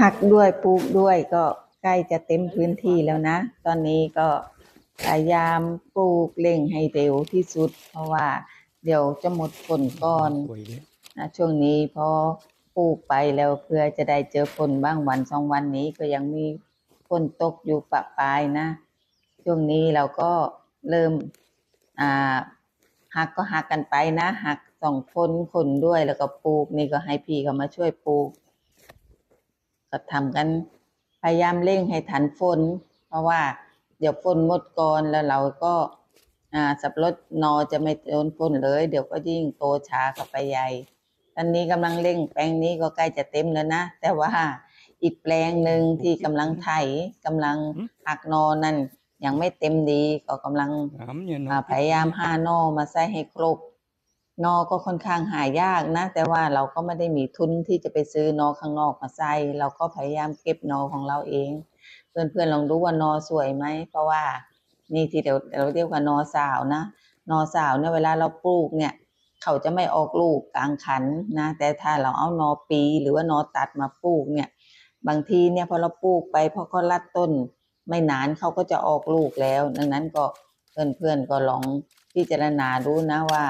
หักด้วยปลูกด้วยก็ใกล้จะเต็มพื้นที่แล้วนะ ตอนนี้ก็พยายามปลูกเร่งให้เร็วที่สุด เพราะว่าเดี๋ยวจะหมดฝนก่อนป่วยเนี่ยนะช่วงนี้พอปลูกไปแล้วเพื่อจะได้เจอฝนบ้างวันสองวันนี้ก็ยังมีฝนตกอยู่ปะปลายนะ ช่วงนี้เราก็เริ่มอ่าหักก็หักกันไปนะหักสองคนคนด้วยแล้วก็ปลูกนี่ก็ให้พี่เขามาช่วยปลูก ก็ทำกันพยายามเร่งให้ทันฝน เพราะว่าเดี๋ยวฝนหมดก่อนแล้วเราก็อ่าสับปะรดนอจะไม่โดนฝนเลย เดี๋ยวก็ยิ่งโตช้าเข้าไปใหญ่ตอนนี้กำลังเร่งแปลงนี้ก็ใกล้จะเต็มแล้วนะ แต่ว่าอีกแปลงหนึ่งที่กำลังไถกำลังหักนอนั่นยังไม่เต็มดีก็กำลังถามเนี่ยอ่าเนาะพยายามหานอมาใส่ให้ครบ นอก็ค่อนข้างหายากนะ แต่ว่าเราก็ไม่ได้มีทุนที่จะไปซื้อนอข้างนอกมาใส่เราก็พยายามเก็บนอของเราเอง เพื่อนๆลองดูว่านอสวยไหมเพราะว่านี่ที่เดี๋ยวเราเรียกว่านอสาวนะนอสาวเนี่ยเวลาเราปลูกเนี่ย เขาจะไม่ออกลูกกลางขันนะ แต่ถ้าเราเอานอปีหรือว่านอตัดมาปลูกเนี่ย บางทีเนี่ยพอเราปลูกไปพอเขารัดต้น ไม่นานเขาก็จะออกลูกแล้ว ดังนั้นก็เพื่อนๆก็ลองพิจารณาดูนะว่า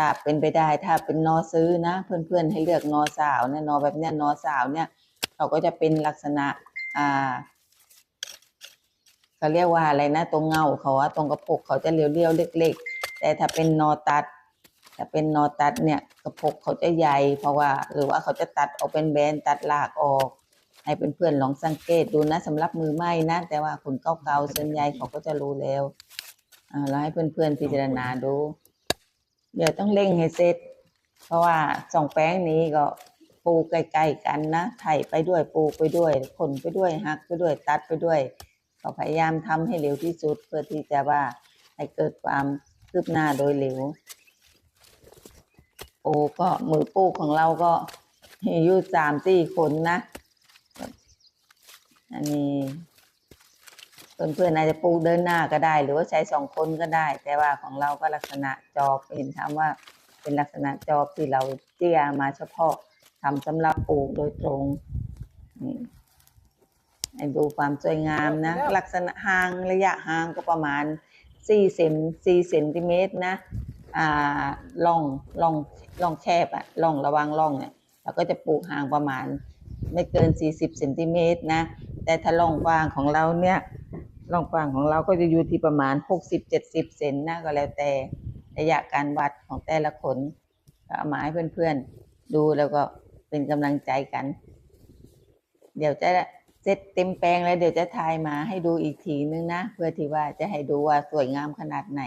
ถ้าเป็นไปได้ถ้าเป็นนอซื้อนะ เพื่อนๆให้เลือกนอสาวเนี่ยนอแบบเนี้ยนอสาวเนี่ยเขาก็จะเป็นลักษณะอ่าเขาเรียกว่าอะไรนะตรงเงาเขาอะตรงกระปกเขาจะเรียวๆเล็ก ๆ แต่ถ้าเป็นนอตัดถ้าเป็นนอตัดเนี่ยกระปกเขาจะใหญ่เพราะว่า หรือว่าเขาจะตัดออกเป็นแบนตัดหลากออก ให้เพื่อนๆลองสังเกตดูนะสำหรับมือใหม่นะ แต่ว่าคนเก่าๆส่วนใหญ่เขาก็จะรู้แล้วอ่าแล้วให้เพื่อนๆพิจารณาดู เดี๋ยวต้องเร่งให้เสร็จ เพราะว่าสองแป้งนี้ก็ปลูกใกล้ๆกันนะไถไปด้วยปลูกไปด้วยขนไปด้วยหักไปด้วยตัดไปด้วย ก็พยายามทำให้เร็วที่สุด เพื่อที่จะว่าให้เกิดความคืบหน้าโดยเร็วโอ้ก็มือปลูกของเราก็อยู่สามสี่คนนะอันนี้ เพื่อนๆอาจจะปลูกเดินหน้าก็ได้ หรือว่าใช้สองคนก็ได้ แต่ว่าของเราก็ลักษณะจอบเห็นคำว่าเป็นลักษณะจอบที่เราเจียมาเฉพาะทำสำหรับปลูกโดยตรงนี่ให้ดูความสวยงามนะ ลักษณะห่างระยะห่างก็ประมาณสี่เซนสี่เซนติเมตรนะอ่าล่องล่องล่องแคบอะล่องระหวังล่องเนี่ยเราก็จะปลูกห่างประมาณไม่เกิน 40เซนติเมตรนะ แต่ถ้าล่องกว้างของเราเนี่ย ล่องกว้างของเราก็จะอยู่ที่ประมาณ 60-70 เซนนะก็แล้วแต่ระยะการวัดของแต่ละคนก็เอามาให้เพื่อนๆ ดูแล้วก็เป็นกำลังใจกัน เดี๋ยวจะเสร็จเต็มแปลงแล้วเดี๋ยวจะถ่ายมาให้ดูอีกทีนึงนะ เพื่อที่ว่าจะให้ดูว่าสวยงามขนาดไหน